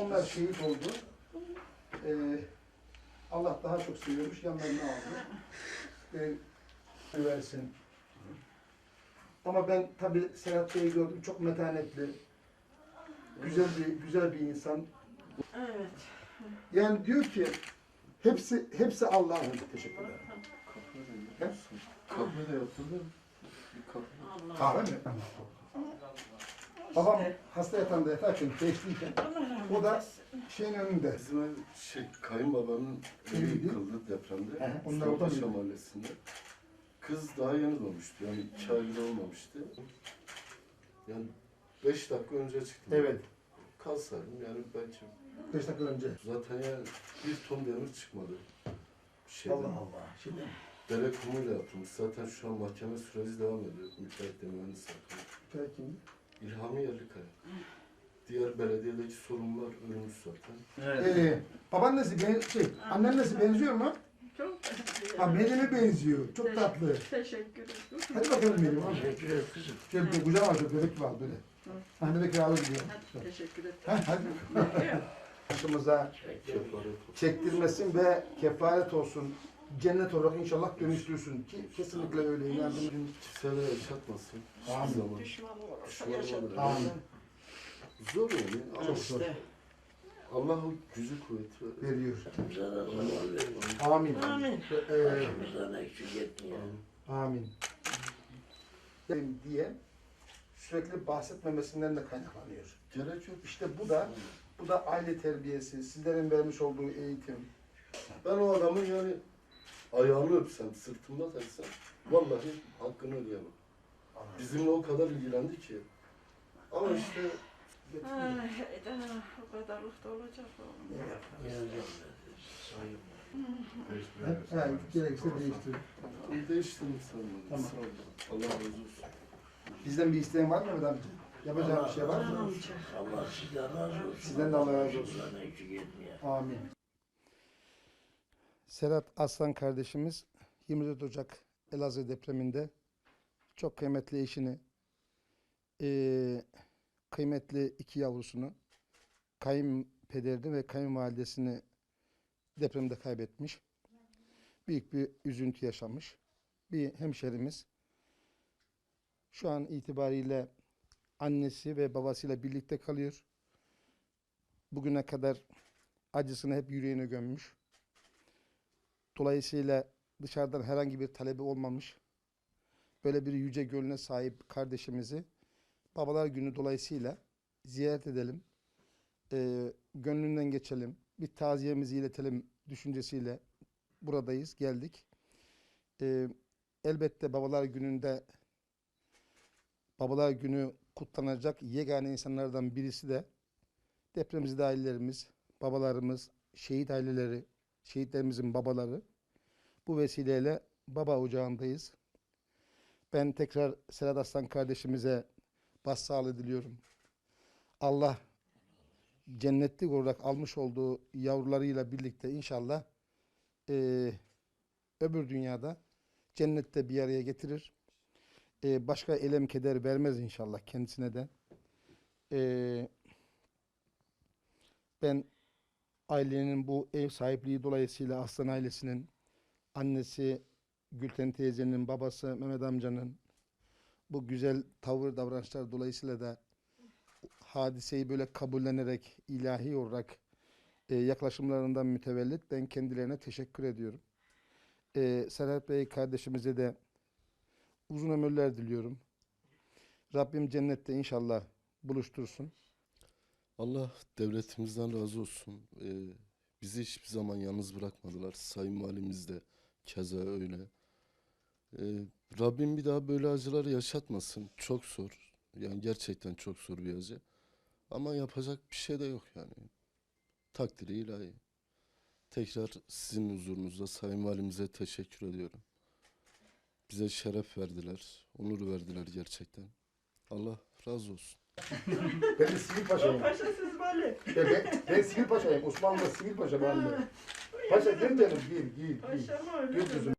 Onlar şehit oldu. Ee, Allah daha çok seviyormuş, yanlarına aldı. Ee, versin. Ama ben tabii Serhat Bey'i gördüm, çok metanetli, güzel bir güzel bir insan. Evet. Yani diyor ki hepsi hepsi Allah'ın. Teşekkür ederim. He? Kahve de yaptırdım. Bir kahve. Allah. Kahve mi? Babam hasta yatağında yatarken, rahmet O da- şeyin önünde. Bizim ev şey kayınbabamın evi Eviydi. yıkıldı depremde. He, onlar orada Mustafa mıydı? Mahallesi'nde. Kız daha yeni doğmuştu. Yani iki ay bile olmamıştı. Yani beş dakika önce çıktım. Evet. Kalsaydım yani belki Beş dakika önce. zaten yani bir ton demir çıkmadı. Şeyden. Allah Allah. Şimdi Dere kumuyla yaptım. Zaten şu an mahkeme süreci devam ediyor. Müteahhit mühendis hakkında. belki İlhami Yerlikaya. Diğer belediyedeki sorunlar ölmüş zaten. Ee, babaannesi ben şey, annennesi benziyor mu? Çok Ha Meryem'e benziyor. Çok tatlı. Teşekkür ederim. Hadi bakalım Meryem. Hadi. Teşekkür ederim kızım. Şöyle bir kucağıma şöyle bebek var böyle. Hani bebek ağlı gidiyor. Hadi, teşekkür ederim. Ha, hadi. Başımıza çektirmesin ve kefaret olsun. Cennet olarak inşallah dönüştürsün ki kesinlikle öyle inandım. Kimselere yaşatmasın. Amin. Hiçbir zaman. Düşman olursa Düşman olur. Amin. Zor yani. Ama Çok zor. İşte. Allah o gücü kuvveti verir. Veriyor. Bize de zaman veriyor. Amin. Amin. Ee, Başımızdan eksik etmiyor. amin. diye sürekli bahsetmemesinden de kaynaklanıyor. Gerek yok. İşte bu da bu da aile terbiyesi, sizlerin vermiş olduğu eğitim. Ben o adamın yani ayağını öpsem, sırtımda taksam vallahi hakkını ödeyemem. Bizimle o kadar ilgilendi ki. Ama işte Ay, Eda, o kadarlık da olacak oğlum. He, gerekirse değiştirir. iyi değiştirdim sanırım. Tamam. Sağ olun. Allah razı olsun. Bizden bir isteğin var mı Mehmet amca? Yapacağım bir şey var mı? Allah sizden razı olsun. Sizden de Allah razı olsun. Amin. Serhat Aslan kardeşimiz 24 Ocak Elazığ depreminde çok kıymetli eşini, eee, kıymetli iki yavrusunu, kayınpederini ve kayınvalidesini depremde kaybetmiş. Büyük bir üzüntü yaşamış. Bir hemşerimiz şu an itibariyle annesi ve babasıyla birlikte kalıyor. Bugüne kadar acısını hep yüreğine gömmüş. Dolayısıyla dışarıdan herhangi bir talebi olmamış. Böyle bir yüce gönlüne sahip kardeşimizi Babalar Günü dolayısıyla ziyaret edelim. Ee, gönlünden geçelim. Bir taziyemizi iletelim düşüncesiyle buradayız, geldik. Ee, elbette Babalar Günü'nde Babalar Günü kutlanacak yegane insanlardan birisi de depremzede ailelerimiz, babalarımız, şehit aileleri, şehitlerimizin babaları. Bu vesileyle baba ocağındayız. Ben tekrar Serhat Aslan kardeşimize başsağlığı diliyorum. Allah cennetlik olarak almış olduğu yavrularıyla birlikte inşallah eee, öbür dünyada cennette bir araya getirir. Eee, başka elem keder vermez inşallah kendisine de. Eee ben ailenin bu ev sahipliği dolayısıyla Aslan ailesinin annesi Gülten teyzenin, babası Mehmet amcanın bu güzel tavır davranışlar dolayısıyla da hadiseyi böyle kabullenerek ilahi olarak e, yaklaşımlarından mütevellit ben kendilerine teşekkür ediyorum. E, Serhat Bey kardeşimize de uzun ömürler diliyorum. Rabbim cennette inşallah buluştursun. Allah devletimizden razı olsun. Ee, bizi hiçbir zaman yalnız bırakmadılar. Sayın Valimiz de keza öyle. Ee, Rabbim bir daha böyle acıları yaşatmasın. Çok zor. Yani gerçekten çok zor bir acı. Ama yapacak bir şey de yok yani. Takdiri ilahi. Tekrar sizin huzurunuzda Sayın Valimize teşekkür ediyorum. Bize şeref verdiler, onur verdiler gerçekten. Allah razı olsun. Ben de sivil paşayım. Paşa siz böyle. ben, ben, ben sivil paşayım. Osmanlı'da sivil paşa ben de. Paşa gel canım gel gel gel. Paşa mı öyle? Kızım.